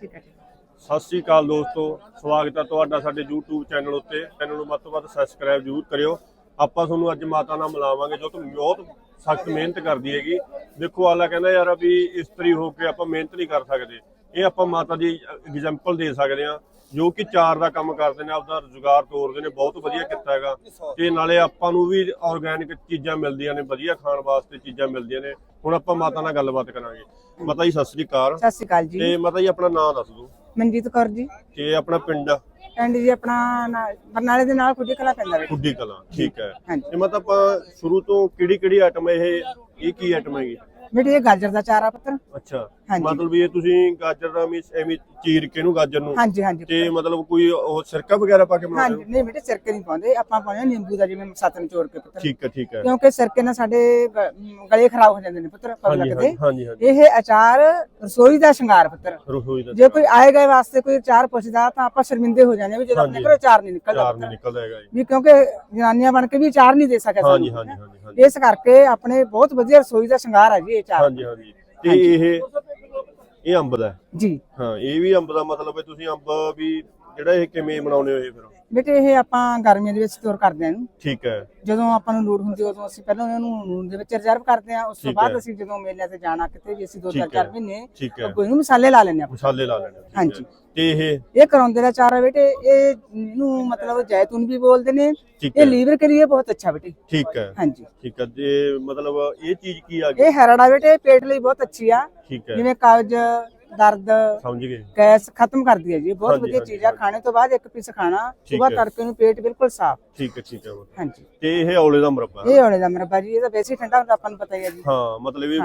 ਠੀਕ ਹੈ ਸਤਿ ਸ੍ਰੀ ਅਕਾਲ ਦੋਸਤੋ, ਸਵਾਗਤ ਹੈ ਤੁਹਾਡਾ ਸਾਡੇ YouTube ਚੈਨਲ ਉੱਤੇ। ਚੈਨਲ ਨੂੰ ਵੱਧ ਤੋਂ ਵੱਧ ਸਬਸਕ੍ਰਾਈਬ ਜ਼ਰੂਰ ਕਰਿਓ। ਆਪਾਂ ਤੁਹਾਨੂੰ ਅੱਜ ਮਾਤਾ ਨਾਲ ਮਿਲਾਵਾਂਗੇ ਜੋ ਕਿ ਬਹੁਤ ਸਖਤ ਮਿਹਨਤ ਕਰਦੀ ਹੈਗੀ। ਦੇਖੋ ਆਲਾ ਕਹਿੰਦਾ ਯਾਰ ਵੀ ਇਸਤਰੀ ਹੋ ਕੇ ਆਪਾਂ ਮਿਹਨਤ ਨਹੀਂ ਕਰ ਸਕਦੇ। ਇਹ ਆਪਾਂ ਮਾਤਾ ਦੀ ਐਗਜ਼ਾਮਪਲ ਦੇ ਸਕਦੇ ਹਾਂ। ਜੋ ਕਿ ਚਾਰ ਦਾ ਕੰਮ ਕਰਦੇ ਨੇ ਆਪਦਾ ਰੁਜ਼ਗਾਰ ਤੋਰਦੇ ਨੇ ਬਹੁਤ ਵਧੀਆ ਕੀਤਾ ਹੈਗਾ। ਤੇ ਨਾਲੇ ਆਪਾਂ ਨੂੰ ਵੀ ਆਰਗੈਨਿਕ ਚੀਜ਼ਾਂ ਮਿਲਦੀਆਂ ਨੇ ਵਧੀਆ ਖਾਣ ਵਾਸਤੇ ਚੀਜ਼ਾਂ ਮਿਲਦੀਆਂ ਨੇ। ਹੁਣ ਆਪਾਂ ਮਾਤਾ ਨਾਲ ਗੱਲਬਾਤ ਕਰਾਂਗੇ। ਮਾਤਾ ਜੀ ਸਤਿ ਸ੍ਰੀ ਅਕਾਲ। ਸਤਿ ਸ਼੍ਰੀ ਅਕਾਲ ਜੀ। ਤੇ ਮਾਤਾ ਜੀ ਆਪਣਾ ਨਾਮ ਦੱਸ ਦਿਓ। ਮਨਜੀਤ ਕੌਰ ਜੀ। ਤੇ ਆਪਣਾ ਪਿੰਡ? ਪਿੰਡ ਜੀ ਆਪਣਾ ਨਾ- ਬਰਨਾਲੇ ਦੇ ਨਾਲ ਕੁੜੀ ਕਲਾ ਪੈਂਦਾ ਵੇ। ਖੁੱਡੀ ਕਲਾਂ ਠੀਕ ਹੈ। ਹਾਂਜੀ। ਤੇ ਮਤਲਬ ਆਪਾਂ ਸ਼ੁਰੂ ਤੋਂ ਕਿਹੜੀ ਕਿਹੜੀ ਆਈਟਮ ਇਹ ਇਹ ਕੀ ਆਈਟਮ ਹੈਗੀ? ਬੇਟੇ ਇਹ ਗਾਜਰ ਦਾ ਚਾਰਾ ਪੁੱਤਰ। ਅੱਛਾ। ਹਾਂਜੀ। ਮਤਲਬ ਵੀ ਇਹ ਤੁਸੀਂ ਗਾਜਰ ਦਾ ਵੀ ਐਵੇਂ ਚੀਰ ਕੇ ਨੂੰ ਗਾਜਰ ਨੂੰ? ਹਾਂਜੀ ਹਾਂਜੀ। ਤੇ ਮਤਲਬ ਕੋਈ ਉਹ ਸਿਰਕਾ ਵਗੈਰਾ ਪਾ ਕੇ ਬਣਾਉਂਦੇ ਹਾਂਜੀ ਨਹੀਂ ਬੇਟੇ ਸਿਰਕੇ ਨਹੀਂ ਪਾਉਂਦੇ। ਆਪਾਂ ਪਾਉਂਦੇ ਹਾਂ ਨਿੰਬੂ ਦਾ ਜਿਵੇਂ ਸੱਤ ਨਿਚੋੜ ਕੇ ਪੁੱਤਰ। ਠੀਕ ਹੈ ਠੀਕ ਹੈ। ਕਿਉਂਕਿ ਸਿਰਕੇ ਨਾਲ ਸਾਡੇ ਗ- ਮ, ਗਲੇ ਖਰਾਬ ਹੋ ਜਾਂਦੇ ਨੇ ਪੁੱਤਰ ਹਾਂਜੀ ਲੱਗਦੇ। ਹਾਂਜੀ ਹਾਂਜੀ ਹਾਂਜੀ। ਇਹ ਅਚਾਰ ਰਸੋਈ ਦਾ ਸ਼ਿੰਗਾਰ ਪੁੱਤਰ। ਰਸੋਈ ਦਾ ਜੇ ਕੋਈ ਆਏ ਗਏ ਵਾਸਤੇ ਕੋਈ ਅਚਾਰ ਪੁੱਛਦਾ ਤਾਂ ਆਪਾਂ ਸ਼ਰਮਿੰਦੇ ਹੋ ਜਾਂਦੇ ਹਾਂ ਵੀ ਜਦੋਂ ਆਪਣੇ ਹਾਂਜੀ। ਘਰੋਂ ਅਚਾਰ ਨਹੀਂ ਨਿਕਲਦਾ ਚਾਰ ਨਹੀਂ ਪੁੱਤਰ। ਨਿਕਲਦਾ ਹੈਗਾ ਜੀ। ਵੀ ਕਿਉਂਕਿ ਜਨਾਨੀਆਂ ਬਣ ਕੇ ਵੀ ਅਚਾਰ ਨਹੀਂ ਦੇ ਸਕਦੇ ਹਾਂਜੀ ਸਾਨੂੰ। ਹਾਂਜੀ ਹਾਂਜੀ ਹਾਂਜੀ। ਇਸ ਕਰਕੇ ਆਪਣੇ ਬਹੁਤ ਵਧੀਆ ਰਸੋਈ ਦਾ ਸ਼ਿੰਗਾਰ ਹੈ ਜੀ। ਇਹ ਅਚਾਰ ਹਾਂਜੀ ਹਾਂਜੀ। ਤੇ ਇਹ ਇਹ ਅੰਬ ਦਾ ਹੈ। ਜੀ। ਹਾਂ ਇਹ ਵੀ ਅੰਬ ਦਾ ਮਤਲਬ ਹੈ ਤੁਸੀਂ ਅੰਬ ਵੀ ਜਿਹੜਾ ਇਹ ਕਿਵੇਂ ਬਣਾਉਨੇ ਹੋ ਇਹ ਫਿਰ? ਬੇਟੇ ਇਹ ਆਪਾਂ ਗਰਮੀਆਂ ਦੇ ਵਿੱਚ ਸਟੋਰ ਕਰਦੇ ਹਾਂ ਇਹਨੂੰ। ਠੀਕ ਹੈ। ਜਦੋਂ ਆਪਾਂ ਨੂੰ ਲੋੜ ਹੁੰਦੀ ਉਦੋਂ ਅਸੀਂ ਪਹਿਲਾਂ ਇਹਨੂੰ ਨੂਨ ਦੇ ਵਿੱਚ ਰਿਜ਼ਰਵ ਕਰਦੇ ਹਾਂ। ਉਸ ਤੋਂ ਬਾਅਦ। ਅਸੀਂ ਜਦੋਂ ਮੇਲਿਆਂ ਤੇ ਜਾਣਾ ਕਿਤੇ ਵੀ ਅਸੀਂ ਦੋ ਚਾਰ ਚਾਰ। ਮਹੀਨੇ ਅੱਗੋਂ ਇਹਨੂੰ ਮਸਾਲੇ ਲਾ ਲੈਂਦੇ ਆਪਾਂ। ਮਸਾਲੇ ਲਾ ਲੈਣੇ ਹਾਂਜੀ। ਤੇ ਇਹ ਇਹ ਕਰਾਉਂਦੇ ਦਾ ਚਾਰਾ ਬੇਟੇ ਇਹ ਇਹਨੂੰ ਮਤਲਬ ਜੈਤੂਨ ਵੀ ਬੋਲਦੇ ਨੇ। ਇਹ ਲੀਵਰ ਕੇ ਲਈ ਬਹੁਤ ਅੱਛਾ ਬੇਟੇ। ਠੀਕ ਹੈ। ਹਾਂਜੀ। ਠੀਕ ਹੈ। ਤੇ ਮਤਲਬ ਇਹ ਚੀਜ਼ ਕੀ ਆ ਗਈ? ਇਹ ਹਰੜਾ ਬੇਟੇ ਪੇਟ ਲਈ ਬਹੁਤ ਅੱਛੀ ਆ। ਜਿਵੇਂ ਕਬਜ਼ ਦਰਦ ਸਮਝ ਗਏ ਗੈਸ ਖਤਮ ਕਰਦੀ ਹੈ ਜੀ ਬਹੁਤ ਵਧੀਆ ਚੀਜ਼ ਆ। ਖਾਣੇ ਤੋਂ ਬਾਅਦ ਇੱਕ ਪੀਸ ਖਾਣਾ ਸਵੇਰ। ਤੜਕੇ ਨੂੰ ਪੇਟ ਬਿਲਕੁਲ ਸਾਫ਼ ਠੀਕ ਹੈ ਠੀਕ ਹੈ। ਹਾਂਜੀ ਤੇ ਇਹ ਔਲੇ ਦਾ ਮੁਰੱਬਾ। ਇਹ ਔਲੇ ਦਾ ਮਰਬਾ ਜੀ ਇਹ ਤਾਂ ਵੈਸੇ ਠੰਡਾ ਹੁੰਦਾ ਆਪਾਂ ਨੂੰ ਪਤਾ ਹੀ ਹੈ ਜੀ ਹਾਂ ਮਤਲਬ ਇਹ।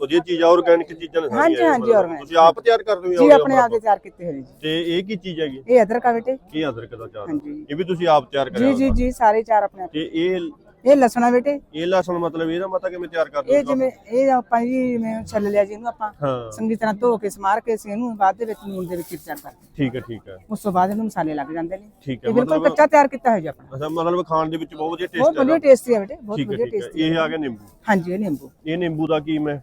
ਵਧੀਆ ਚੀਜ਼ ਆ ਆਰਗੈਨਿਕ ਚੀਜ਼ਾਂ ਨੇ ਹਾਂਜੀ, ਹਾਂਜੀ, organic। ਤੁਸੀਂ ਆਪ ਤਿਆਰ ਕਰਦੇ ਹੋ ਜੀ ਆਪਣੇ ਆਪ ਦੇ? ਤਿਆਰ ਕੀਤੇ ਹੋਏ ਜੀ ਤੇ ਇਹ ਕੀ ਚੀਜ਼ ਹੈਗੀ ਇਹ ਅਦਰਕ ਆ ਬੇਟੇ ਇਹ ਅਦਰਕ ਦਾ ਚਾਰ ਹਾਂਜੀ। ਇਹ ਵੀ ਤੁਸੀਂ ਆਪ ਤਿਆਰ ਕਰਿਆ ਜੀ ਜੀ? ਜੀ ਸਾਰੇ ਚਾਰ ਆਪਣੇ ਆਪ ਤੇ ਇਹ ਇਹ ਲਸਣ ਬੇਟੇ। ਇਹ ਲਸਣ ਮਤਲਬ ਇਹਦਾ ਮਤਾ ਕਿਵੇਂ ਤਿਆਰ ਕਰਦੇ ਇਹ ਜਿਵੇਂ ਇਹ ਆਪਾਂ ਜੀ ਜਿਵੇਂ ਛੱਲ ਲਿਆ ਜੀ ਇਹਨੂੰ ਆਪਾਂ ਹਾਂ। ਚੰਗੀ ਤਰ੍ਹਾਂ ਧੋ ਕੇ ਸਮਾਰ ਕੇ ਅਸੀਂ ਇਹਨੂੰ ਬਾਅਦ ਦੇ ਵਿੱਚ ਨੂਨ ਦੇ ਵਿੱਚ ਤਿਆਰ ਕਰਦੇ। ਠੀਕ ਹੈ ਠੀਕ ਹੈ। ਉਸ ਤੋਂ ਬਾਅਦ ਇਹਨੂੰ ਮਸਾਲੇ ਲੱਗ ਜਾਂਦੇ ਨੇ। ਠੀਕ ਹੈ ਇਹ ਬਿਲਕੁਲ ਮਤਲਬ ਕੱਚਾ ਤਿਆਰ ਕੀਤਾ ਹੋਇਆ ਜੀ ਆਪਣਾ। ਅੱਛਾ ਮਤਲਬ ਖਾਣ ਦੇ ਵਿੱਚ ਬਹੁਤ ਵਧੀਆ ਬਹੁਤ ਟੇਸਟ ਵਧੀਆ ਟੇਸਟੀ ਹੈ ਬੇਟੇ ਬਹੁਤ ਠੀਕ ਹੈ ਵਧੀਆ ਠੀਕ ਹੈ। ਟੇਸਟੀ ਇਹ ਆ ਗਿਆ ਨਿੰਬੂ? ਹਾਂਜੀ ਇਹ ਨਿੰਬੂ। ਇਹ ਨਿੰਬੂ ਦਾ ਕੀ ਮੈਂ?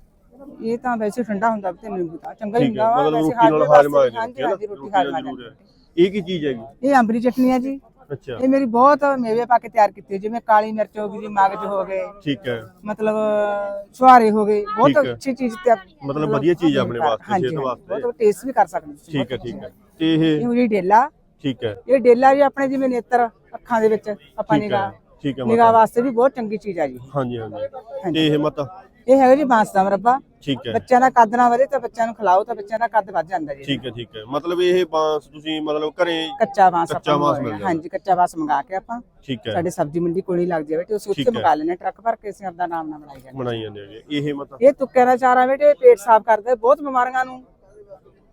ਇਹ ਤਾਂ ਵੈਸੇ ਠੰਡਾ ਹੁੰਦਾ ਤੇ ਨਿੰਬੂ ਤਾਂ। ਚੰਗਾ ਹੀ ਠੀਕ ਹੈ ਹੁੰਦਾ ਵਾ ਮਤਲਬ ਰੋਟੀ ਨਾਲ ਹਾਜ਼ਮੇ ਆ ਜਾਂਦੀ ਹੈ ਹਾਂਜੀ ਰੋਟੀ ਹੈ। ਇਹ ਕੀ ਚੀਜ਼ ਹੈਗੀ? ਇਹ ਅੰਬਰੀ ਚਟਨੀ ਹੈ ਜੀ। ਅੱਛਾ। ਇਹ ਮੇਰੀ ਬਹੁਤ ਮੇਵੇ ਪਾ ਕੇ ਤਿਆਰ ਕੀਤੀ ਜਿਵੇਂ ਕਾਲੀ ਮਿਰਚ ਹੋ ਗਈ ਜੀ ਮਗਜ ਹੋ ਗਏ। ਠੀਕ ਹੈ। ਮਤਲਬ ਛੁਹਾਰੇ ਹੋ ਗਏ ਬਹੁਤ। ਅੱਛੀ ਚੀਜ਼ ਤੇ ਮਤਲਬ ਵਧੀਆ ਚੀਜ਼ ਆ ਆਪਣੇ ਵਾਸਤੇ, ਸਿਹਤ ਵਾਸਤੇ। ਬਹੁਤ ਟੇਸਟ ਵੀ ਕਰ ਸਕਦੇ ਤੁਸੀਂ, ਠੀਕ ਹੈ ਠੀਕ ਹੈ। ਤੇ ਇਹ ਇਹ ਹੋ ਜੀ ਡੇਲਾ। ਠੀਕ ਹੈ। ਇਹ ਡੇਲਾ ਵੀ ਆਪਣੇ ਜਿਵੇਂ ਨੇਤਰ ਅੱਖਾਂ ਦੇ ਵਿੱਚ ਆਪਾਂ ਨਿਗਾਹ ਠੀਕ ਹੈ ਨਿਗਾਹ ਵਾਸਤੇ ਵੀ ਬਹੁਤ ਚੰਗੀ ਚੀਜ਼ ਆ ਜੀ। ਹਾਂਜੀ। ਹਾਂਜੀ। ਤੇ ਇਹ ਮਤਾ? ਇਹ ਹੈਗਾ ਜੀ ਬਾਂਸ ਦਾ ਮਰਬਾ। ਠੀਕ ਹੈ। ਬੱਚਿਆਂ ਦਾ ਕੱਦ ਨਾ ਵਧੇ ਤਾਂ ਬੱਚਿਆਂ ਨੂੰ ਖਿਲਾਓ ਤਾਂ ਬੱਚਿਆਂ ਦਾ ਕੱਦ ਵੱਧ ਜਾਂਦਾ ਜੀ ਠੀਕ ਹੈ ਠੀਕ ਹੈ। ਮਤਲਬ ਇਹ ਬਾਂਸ ਤੁਸੀਂ ਮਤਲਬ ਘਰੇ ਕੱਚਾ ਬਾਂਸ ਕੱਚਾ ਬਾਂਸ। ਮਿਲ ਜਾਂਦਾ। ਹਾਂਜੀ ਕੱਚਾ ਬਾਂਸ ਮੰਗਾ ਕੇ ਆਪਾਂ ਠੀਕ ਹੈ। ਸਾਡੇ ਸਬਜ਼ੀ ਮੰਡੀ ਕੋਲ ਹੀ ਲੱਗ ਜਾਵੇ ਤੇ ਅਸੀਂ ਉੱਥੇ। ਮੰਗਾ ਲੈਣੇ ਟਰੱਕ ਭਰ ਕੇ ਅਸੀਂ ਆਪਦਾ ਨਾਮ ਨਾ ਬਣਾਈ ਜਾਂਦੇ ਬਣਾਈ ਜਾਂਦੇ ਇਹ ਮਤਾ ਇਹ ਤੁੱਕਿਆਂ ਦਾ ਚਾਰਾ ਬੇਟੇ ਪੇਟ ਸਾਫ਼ ਕਰਦਾ ਬਹੁਤ ਬਿਮਾਰੀਆਂ ਨੂੰ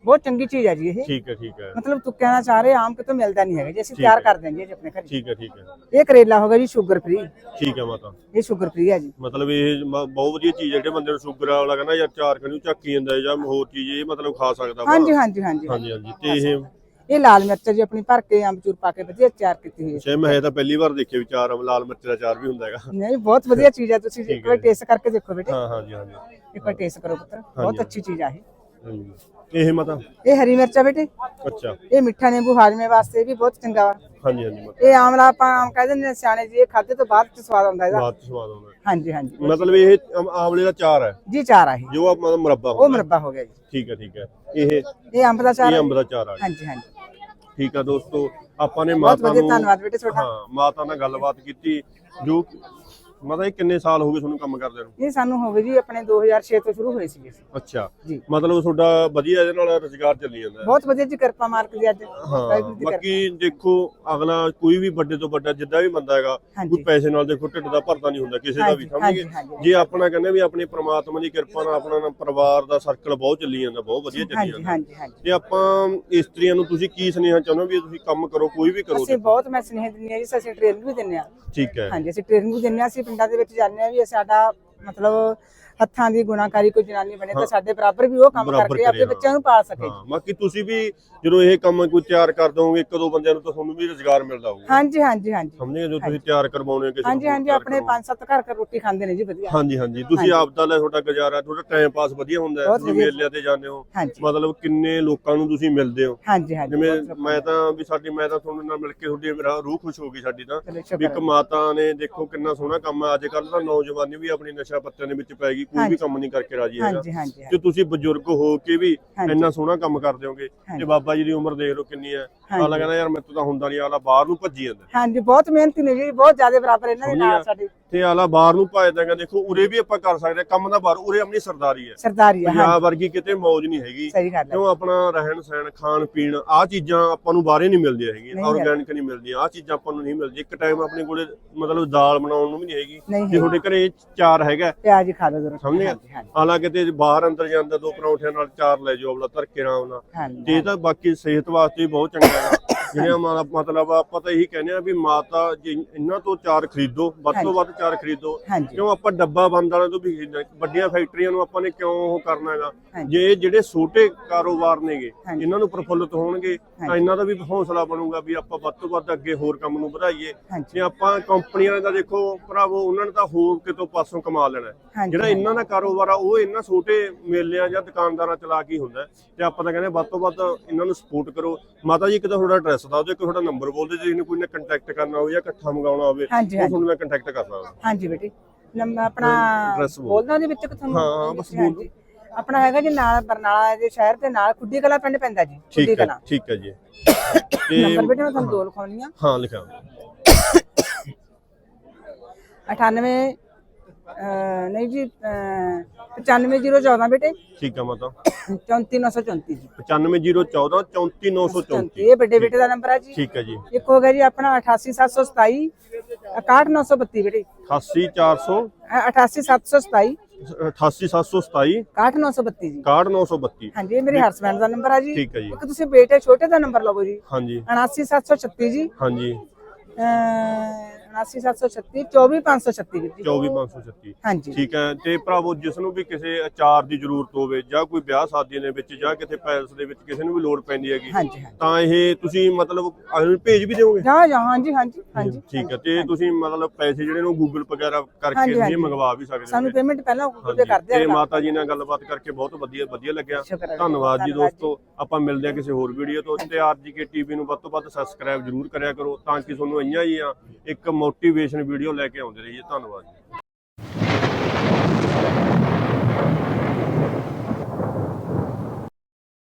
ਬਹੁਤ ਚੰਗੀ ਚੀਜ਼ ਹੈ ਜੀ ਇਹ। ਠੀਕ ਹੈ ਠੀਕ ਹੈ। ਮਤਲਬ ਤੁੱਕਿਆਂ ਦਾ ਚਾਰੇ ਆਮ ਕਿਤੋਂ ਮਿਲਦਾ ਨਹੀਂ ਹੈਗਾ ਜੀ ਅਸੀਂ ਤਿਆਰ ਹੈ। ਕਰ ਦਿੰਦੇ ਹਾਂ ਜੀ ਆਪਣੇ ਘਰੇ। ਠੀਕ ਹੈ ਠੀਕ ਹੈ। ਇਹ ਕਰੇਲਾ ਹੋਗਾ ਜੀ ਸ਼ੂਗਰ ਫ੍ਰੀ ਠੀਕ ਹੈ ਮਤਾ। ਇਹ ਸ਼ੂਗਰ ਫ੍ਰੀ ਹੈ ਜੀ। ਮਤਲਬ ਇਹ ਮ- ਬਹੁਤ ਵਧੀਆ ਚੀਜ਼ ਹੈ ਜਿਹੜੇ ਬੰਦੇ ਨੂੰ ਸ਼ੂਗਰ ਵਾਲਾ ਕਹਿੰਦਾ ਯਾਰ ਚਾਰ ਕਣੂ ਚੱਕੀ ਜਾਂਦਾ ਹੈ ਜਾਂ ਹੋਰ ਚੀਜ਼ ਇਹ ਮਤਲਬ ਖਾ ਸਕਦਾ ਵਾ। ਹਾਂਜੀ ਹਾਂਜੀ ਹਾਂਜੀ। ਹਾਂਜੀ ਹਾਂਜੀ। ਤੇ ਇਹ ਇਹ ਲਾਲ ਮਿਰਚ ਹੈ ਜੀ ਆਪਣੀ ਭਰ ਕੇ ਅੰਬਚੂਰ ਪਾ ਕੇ ਵਧੀਆ ਤਿਆਰ ਕੀਤੀ ਹੋਈ ਹੈ। ਸ਼ਾਇਦ ਮੈਂ ਇਹ ਤਾਂ ਪਹਿਲੀ ਵਾਰ ਦੇਖਿਆ ਵੀ ਚਾਰ ਲਾਲ ਮਿਰਚ ਦਾ ਚਾਰ ਵੀ ਹੁੰਦਾ ਹੈਗਾ। ਨਹੀਂ ਬਹੁਤ ਵਧੀਆ ਚੀਜ਼ ਹੈ ਤੁਸੀਂ ਇੱਕ ਵਾਰ ਹੈ। ਟੇਸਟ ਕਰਕੇ ਦੇਖੋ ਬੇਟੇ। ਹਾਂ ਹਾਂਜੀ ਹਾਂਜੀ। ਇੱਕ ਵਾਰ ਟੇਸਟ ਕਰੋ ਪੁੱਤਰ। ਬਹੁਤ। ਅੱਛੀ ਚੀਜ਼ ਆ ਇਹ। ਹਾਂਜੀ। ਇਹ ਮਤਾ? ਇਹ ਹਰੀ ਮਿਰਚ ਬੇਟੇ। ਅੱਛਾ। ਇਹ ਮਿੱਠਾ ਨਿੰਬੂ ਹਾਜ਼ਮੇ ਵਾਸਤੇ ਵੀ ਬਹੁਤ ਚੰਗਾ ਵਾ। ਹਾਂਜੀ ਹਾਂਜੀ ਮਤਾ। ਇਹ ਆਮਲਾ ਆਪਾਂ ਆਮ ਕਹਿੰਦੇ ਨੇ ਸਿਆਣੇ ਜੀ ਇਹ ਖਾਦੇ ਤੋਂ ਬਾਅਦ ਚ ਸਵਾਦ ਆਉਂਦਾ ਇਹਦਾ। ਬਾਤ ਸਵਾਦ ਆਉਂਦਾ। ਹਾਂਜੀ ਹਾਂਜੀ। ਮਤਲਬ ਇਹ ਆਮ- ਆਮਲੇ ਦਾ ਚਾਰ ਹੈ? ਜੀ ਚਾਰ ਆ ਇਹ। ਜੋ ਆ ਮਤਲਬ ਮੁਰੱਬਾ ਉਹ ਹੁੰਦਾ ਹੈ। ਮੁਰੱਬਾ ਹੋ ਗਿਆ ਜੀ। ਠੀਕ ਹੈ ਠੀਕ ਹੈ। ਇਹ ਇਹ ਅੰਬ ਦਾ ਚਾਰ ਇਹ ਆ ਅੰਬ। ਦਾ ਚਾਰ ਆ ਗਿਆ। ਹਾਂਜੀ ਹਾਂਜੀ। ਠੀਕ ਆ ਦੋਸਤੋ ਆਪਾਂ ਨੇ ਮਾਤਾ ਵਧੀਆ ਨੂੰ ਧੰਨਵਾਦ ਬੇਟੇ ਤੁਹਾਡਾ। ਹਾਂ ਮਾਤਾ ਨਾਲ ਗੱਲਬਾਤ ਕੀਤੀ। ਜੋ ਮਤਲਬ ਇਹ ਕਿੰਨੇ ਸਾਲ ਹੋ ਗਏ ਤੁਹਾਨੂੰ ਕੰਮ ਕਰਦੇ ਨੂੰ? ਇਹ ਸਾਨੂੰ ਹੋ ਗਏ ਜੀ ਆਪਣੇ 2006 ਤੋਂ ਸ਼ੁਰੂ ਹੋਏ ਸੀ ਅਸੀਂ। ਅੱਛਾ। ਜੀ। ਮਤਲਬ ਤੁਹਾਡਾ ਵਧੀਆ ਇਹਦੇ ਨਾਲ ਰੁਜ਼ਗਾਰ ਚੱਲੀ ਜਾਂਦਾ ਹੈ। ਬਹੁਤ ਵਧੀਆ ਜੀ ਕਿਰਪਾ ਮਾਲਕ ਦੀ ਅੱਜ। ਹਾਂ ਵਾਹਿਗੁਰੂ ਦੀ ਕਿਰਪਾ। ਬਾਕੀ ਦੇਖੋ ਅਗਲਾ ਕੋਈ ਵੀ ਵੱਡੇ ਤੋਂ ਵੱਡਾ ਜਿੱਦਾਂ ਵੀ ਬੰਦਾ ਹੈਗਾ ਹਾਂਜੀ। ਕੋਈ ਪੈਸੇ ਨਾਲ ਦੇਖੋ ਢਿੱਡ ਦਾ ਭਰਦਾ ਨਹੀਂ ਹੁੰਦਾ ਕਿਸੇ ਦਾ ਵੀ ਹਾਂਜੀ, ਸਮਝ ਹਾਂਜੀ, ਗਏ ਹਾਂਜੀ। ਜੇ ਆਪਣਾ ਕਹਿੰਦੇ ਵੀ ਆਪਣੀ ਪ੍ਰਮਾਤਮਾ ਦੀ ਕਿਰਪਾ ਨਾਲ ਆਪਣਾ ਨਾ ਪਰਿਵਾਰ ਦਾ ਸਰਕਲ ਬਹੁਤ ਚੱਲੀ ਜਾਂਦਾ ਬਹੁਤ ਵਧੀਆ ਚੱਲੀ ਹਾਂਜੀ ਜਾਂਦਾ। ਹਾਂਜੀ ਹਾਂਜੀ। ਤੇ ਆਪਾਂ ਇਸਤਰੀਆਂ ਨੂੰ ਤੁਸੀਂ ਕੀ ਸੁਨੇਹਾ ਚਾਹੁੰਦੇ ਹੋ ਵੀ ਤੁਸੀਂ ਕੰਮ ਕਰੋ ਕੋਈ ਵੀ ਕਰੋ ਅਸੀਂ ਬਹੁਤ ਮੈਂ ਸੁਨੇਹੇ ਦਿੰਦੇ ਆ ਜੀ ਅਸੀਂ ਟ੍ਰੇਨਿੰਗ ਵੀ ਦਿੰਦੇ ਆ ਠੀਕ ਹੈ। ਹਾਂਜੀ ਅਸੀਂ ਟ੍ਰੇਨਿੰਗ ਵੀ ਦਿੰਦੇ ਆ ਅਸੀਂ ਪਿੰਡਾਂ ਦੇ ਵਿੱਚ ਜਾਂਦੇ ਆ ਵੀ ਸਾਡਾ ਮਤਲਬ ਹੱਥਾਂ ਦੀ ਗੁਣਾਕਾਰੀ ਕੋਈ ਜਨਾਨੀ ਬਣੇ ਤਾਂ ਸਾਡੇ ਬਰਾਬਰ ਵੀ ਉਹ ਕੰਮ ਕਰਕੇ ਕਰੇ, ਆਪਣੇ। ਬੱਚਿਆਂ ਨੂੰ ਪਾਲ ਸਕੇ। ਹਾਂ ਬਾਕੀ ਤੁਸੀਂ ਵੀ ਜਦੋਂ ਇਹ ਕੰਮ ਕੋਈ ਤਿਆਰ ਕਰ ਦੋਗੇ ਇੱਕ ਦੋ ਬੰਦਿਆਂ ਨੂੰ ਤਾਂ ਤੁਹਾਨੂੰ ਵੀ ਰੋਜ਼ਗਾਰ ਮਿਲਦਾ ਹੋਊਗਾ। ਹਾਂਜੀ ਹਾਂਜੀ ਹਾਂਜੀ। ਸਮਝੇ? ਜੋ ਤੁਸੀਂ ਤਿਆਰ ਕਰਵਾਉਣੇ ਹੋ ਕਿਸੇ ਹਾਂਜੀ ਹਾਂਜੀ ਆਪਣੇ। ਪੰਜ ਸੱਤ ਘਰ ਘਰ ਰੋਟੀ ਖਾਂਦੇ ਨੇ ਜੀ ਵਧੀਆ। ਹਾਂਜੀ ਹਾਂਜੀ। ਤੁਸੀਂ ਆਪ ਦਾ ਲੈ ਤੁਹਾਡਾ ਗੁਜ਼ਾਰਾ ਤੁਹਾਡਾ ਟਾਈਮ ਪਾਸ ਵਧੀਆ ਹੁੰਦਾ ਹੈ। ਤੁਸੀਂ। ਮੇਲਿਆਂ ਤੇ ਜਾਂਦੇ ਹੋ। ਮਤਲਬ ਕਿੰਨੇ ਲੋਕਾਂ ਨੂੰ ਤੁਸੀਂ ਮਿਲਦੇ ਹੋ। ਹਾਂਜੀ ਹਾਂਜੀ ਜਿਵੇਂ ਮੈਂ ਤਾਂ ਵੀ ਸਾਡੀ ਮੈਂ ਤਾਂ ਤੁਹਾਨੂੰ ਨਾਲ ਮਿਲ ਕੇ ਤੁਹਾਡੀ ਮੇਰਾ ਰੂਹ ਖੁਸ਼ ਹੋ ਗਈ ਸਾਡੀ ਤਾਂ। ਵੀ ਇੱਕ ਮਾਤਾ ਨੇ ਦੇਖੋ ਕਿੰਨਾ ਸੋਹਣਾ ਕੰਮ ਹੈ ਅੱਜ ਕੱਲ ਤਾਂ ਨੌਜਵਾਨੀ ਵੀ ਆਪਣੀ ਨਸ਼ਾ ਪੱਤਿਆਂ ਦੇ ਵਿੱਚ ਪੈ ਗਈ। ਕੋਈ ਵੀ। ਕੰਮ ਨਹੀਂ ਕਰਕੇ ਰਾਜੀ ਹੈਗਾ ਹਾਂਜੀ ਹਾਂਜੀ ਤੇ ਤੁਸੀਂ ਬਜ਼ੁਰਗ ਹੋ ਕੇ ਵੀ। ਇੰਨਾ ਸੋਹਣਾ ਕੰਮ ਕਰਦੇ ਹੋਗੇ ਤੇ। ਬਾਬਾ ਜੀ ਦੀ ਉਮਰ ਦੇਖ ਲਓ ਕਿੰਨੀ ਹੈ ਆਲਾ ਕਹਿੰਦਾ ਯਾਰ ਮੈਨੂੰ ਤਾਂ ਹੁੰਦਾ ਨਹੀਂ ਆਲਾ ਬਾਹਰ ਨੂੰ ਭੱਜੀ ਜਾਂਦਾ। ਹਾਂਜੀ ਬਹੁਤ ਮਿਹਨਤੀ ਨੇ ਜੀ ਬਹੁਤ ਜ਼ਿਆਦਾ ਬਰਾਬਰ ਇਹਨਾਂ ਦੇ ਨਾਲ ਆ। ਸਾਡੇ। ਤੇ ਆਲਾ ਬਾਹਰ ਨੂੰ ਭੱਜਦਾ ਹੈਗਾ ਦੇਖੋ ਉਰੇ ਵੀ ਆਪਾਂ ਕਰ ਸਕਦੇ ਹਾਂ, ਕੰਮ ਦਾ ਬਾਹਰ ਉਰੇ ਆਪਣੀ ਸਰਦਾਰੀ ਹੈ। ਸਰਦਾਰੀ ਆ ਹਾਂਜੀ। ਪੰਜਾਬ ਵਰਗੀ ਕਿਤੇ ਮੌਜ ਨਹੀਂ ਹੈਗੀ। ਹੈ। ਕਿਉਂ ਆਪਣਾ ਰਹਿਣ ਸਹਿਣ ਖਾਣ ਪੀਣ ਆਹ ਚੀਜ਼ਾਂ ਆਪਾਂ ਨੂੰ ਬਾਹਰੇ ਨਹੀਂ ਮਿਲਦੀਆਂ ਹੈਗੀਆਂ ਆਰਗੈਨਿਕ ਨਹੀਂ ਮਿਲਦੀਆਂ ਆਹ ਚੀਜ਼ਾਂ ਆਪਾਂ ਨੂੰ ਨਹੀਂ ਮਿਲਦੀਆਂ। ਇੱਕ ਟਾਈਮ ਆਪਣੇ ਕੋਲੇ ਮਤਲਬ ਦਾਲ ਬਣਾਉਣ ਨੂੰ ਵੀ ਨਹੀਂ ਹੈਗੀ ਜੇ ਤੁਹਾਡੇ ਘਰੇ ਚਾਰ ਹੈਗਾ। ਪਿਆਜ਼ ਹੀ ਖਾ ਲਓ ਜ਼ਰੂਰ। ਸਮਝ? ਗਏ ਹਾਂਜੀ। ਹਾਂਜੀ ਹਾਲਾਂਕਿ ਤੇ ਬਾਹਰ ਅੰਦਰ ਜਾਂਦਾ ਦੋ ਪਰੌਂਠਿਆਂ ਨਾਲ ਚਾਰ ਲੈ ਜਾਓ ਅਗਲਾ ਧਰ ਕੇ ਆਰਾਮ ਨਾਲ। ਤੇ ਇਹ ਤਾਂ ਬਾਕੀ ਸਿਹਤ ਵਾਸਤੇ ਬਹੁਤ ਚੰਗਾ ਹੈ ਜਿਹੜੇ ਮਾ- ਮਤਲਬ ਆਪਾਂ ਤਾਂ ਇਹੀ ਕਹਿੰਦੇ ਆ ਵੀ ਮਾਤਾ ਜੀ ਇਹਨਾਂ ਤੋਂ ਚਾਰ ਖਰੀਦੋ ਵੱਧ ਤੋਂ ਹਾਂਜੀ। ਵੱਧ ਚਾਰ ਖਰੀਦੋ ਹਾਂਜੀ ਕਿਉਂ ਆਪਾਂ ਡੱਬਾ ਬੰਦ ਵਾਲਿਆਂ ਤੋਂ ਵੀ ਖਰੀਦਣਾ ਵੱਡੀਆਂ ਫੈਕਟਰੀਆਂ ਨੂੰ ਆਪਾਂ ਨੇ ਕਿਉਂ ਉਹ ਕਰਨਾ ਹੈਗਾ ਹਾਂਜੀ। ਜੇ ਜਿਹੜੇ ਛੋਟੇ ਕਾਰੋਬਾਰ ਨੇਗੇ ਹਾਂਜੀ। ਇਹਨਾਂ ਨੂੰ ਪ੍ਰਫੁੱਲਤ ਹੋਣਗੇ ਤਾਂ ਹਾਂਜੀ। ਇਹਨਾਂ ਦਾ ਵੀ ਹੌਸਲਾ ਬਣੂਗਾ ਵੀ ਆਪਾਂ ਵੱਧ ਤੋਂ ਵੱਧ ਅੱਗੇ ਹੋਰ ਕੰਮ ਨੂੰ ਵਧਾਈਏ ਹਾਂਜੀ ਜੇ ਆਪਾਂ ਕੰਪਨੀਆਂ ਦਾ ਦੇਖੋ ਭਰਾਵੋ ਉਹਨਾਂ ਨੇ ਤਾਂ ਹੋਰ ਕਿਤੋਂ ਪਾਸੋਂ ਕਮਾ ਲੈਣਾ ਹੈ। ਹਾਂਜੀ ਜਿਹੜਾ ਇਹਨਾਂ ਦਾ ਕਾਰੋਬਾਰ ਆ ਉਹ ਇਹਨਾਂ ਛੋਟੇ ਮੇਲਿਆਂ ਜਾਂ ਦੁਕਾਨਦਾਰਾਂ ਚਲਾ ਕੇ ਹੀ ਹੁੰਦਾ ਹੈ। ਤੇ ਆਪਾਂ ਤਾਂ ਕਹਿੰਦੇ ਵੱਧ ਤੋਂ ਵੱਧ ਇਹਨਾਂ ਨੂੰ ਸਪੋਰਟ ਕਰੋ ਮਾਤਾ ਜੀ ਇੱਕ ਤਾਂ ਤੁਹਾਡਾ ਐਡਰੈਸ ਦੱਸ ਦਿਓ ਇੱਕ ਤੁਹਾਡਾ ਨੰਬਰ ਬੋਲ ਦਿਓ ਜੇ ਇਹਨੂੰ ਕੋਈ ਨੇ ਕੰਟੈਕਟ ਕਰਨਾ ਹੋਵੇ ਜਾਂ ਇਕੱਠਾ ਮੰਗਾਉਣਾ ਹੋਵੇ ਹਾਂਜੀ, ਉਹ। ਤੁਹਾਨੂੰ ਮੈਂ ਕੰਟੈਕਟ ਕਰ ਸਕਦਾ। ਹਾਂਜੀ ਬੇਟੀ। ਨੰਬਰ ਆਪਣਾ Address ਬੋਲ। ਬੋਲਦਾ ਦੇ ਵਿੱਚ ਕਿ ਤੁਹਾਨੂੰ ਹਾਂ, ਬਸ ਬੋਲ। ਹਾਂਜੀ। ਆਪਣਾ ਹੈਗਾ ਜੀ ਨਾਲ ਬਰਨਾਲਾ ਦੇ ਸ਼ਹਿਰ ਦੇ ਨਾਲ ਖੁੱਡੀ ਕਲਾ ਪਿੰਡ ਪੈਂਦਾ ਜੀ ਖੁੱਡੀ ਠੀਕ ਹੈ ਕਲਾ। ਠੀਕ ਹੈ ਜੀ। ਤੇ ਨੰਬਰ ਬੇਟੇ ਮੈਂ ਤੁਹਾਨੂੰ ਦੋ ਲਿਖਾਉਣੀ ਆ। ਹਾਂ ਲਿਖਿਆ 98 ਅਹ, ਨਹੀਂ ਜੀ 95014 ਬੇਟੇ। ਠੀਕ ਹੈ ਮਾਤਾ। 34934 ਜੀ 95014 34934 ਇਹ ਵੱਡੇ ਬੇਟੇ ਦਾ ਨੰਬਰ ਹੈ ਜੀ। ਠੀਕ ਹੈ ਜੀ। ਇੱਕ ਹੋ ਗਿਆ ਜੀ ਆਪਣਾ 88727 61932 ਬੇਟੇ। 88400 ਅ, 88727 88727 61932 ਜੀ। 61932 ਹਾਂਜੀ ਇਹ ਮੇਰੇ ਹਸਬੰਡ ਦਾ ਨੰਬਰ ਹੈ ਜੀ। ਠੀਕ ਹੈ ਜੀ। ਇੱਕ ਤੁਸੀਂ ਬੇਟੇ ਛੋਟੇ ਦਾ ਨੰਬਰ ਲਵੋ ਜੀ। ਹਾਂਜੀ। 79736 ਜੀ। ਹਾਂਜੀ। ਅਹ 79736 24536 ਵੀਰ ਜੀ। 24536 ਹਾਂਜੀ। ਠੀਕ ਹੈ ਤੇ ਭਰਾਵੋ ਜਿਸ ਨੂੰ ਵੀ ਕਿਸੇ ਅਚਾਰ ਦੀ ਜ਼ਰੂਰਤ ਹੋਵੇ ਜਾਂ ਕੋਈ ਵਿਆਹ ਸ਼ਾਦੀ ਦੇ ਵਿੱਚ ਜਾਂ ਕਿਤੇ ਪੈਲਸ ਦੇ ਵਿੱਚ ਕਿਸੇ ਨੂੰ ਵੀ ਲੋੜ ਪੈਂਦੀ ਹੈਗੀ ਤਾਂ ਇਹ ਤੁਸੀਂ ਮਤਲਬ ਭੇਜ ਵੀ ਦਿਓਗੇ? ਜਾ ਜਾ ਹਾਂਜੀ ਹਾਂਜੀ ਹਾਂਜੀ। ਠੀਕ ਹੈ ਤੇ ਤੁਸੀਂ ਮਤਲਬ ਪੈਸੇ ਜਿਹੜੇ ਨੂੰ ਗੂਗਲ ਵਗੈਰਾ ਕਰਕੇ ਹਾਂਜੀ। ਮੰਗਵਾ ਵੀ ਸਕਦੇ ਸਾਨੂੰ ਹੋ ਪੇਮੈਂਟ ਪਹਿਲਾਂ ਗੂਗਲ ਪੇ ਕਰਦੇ ਤੇ ਆ ਮਾਤਾ ਜੀ ਨਾਲ ਗੱਲਬਾਤ ਕਰਕੇ ਬਹੁਤ ਵਧੀਆ ਵਧੀਆ ਲੱਗਿਆ। ਹੈ। ਧੰਨਵਾਦ ਜੀ ਦੋਸਤੋ। ਆਪਾਂ ਮਿਲਦੇ ਹਾਂ ਕਿਸੇ ਹੋਰ ਵੀਡੀਓ ਤੋਂ ਤੇ ਆਰਜੀਕੇ ਟੀਵੀ ਨੂੰ ਵੱਧ ਤੋਂ ਵੱਧ ਸਬਸਕ੍ਰਾਈਬ ਜਰੂਰ ਕਰਿਆ ਕਰੋ ਤਾਂ ਕਿ ਤੁਹਾਨੂੰ ਇੰਨਾ ਹੀ ਆ ਇੱਕ ਮੋਟੀਵੇਸ਼ਨ ਵੀਡੀਓ ਲੈ ਕੇ ਆਉਂਦੇ ਰਹੀਏ। ਧੰਨਵਾਦ ਜੀ।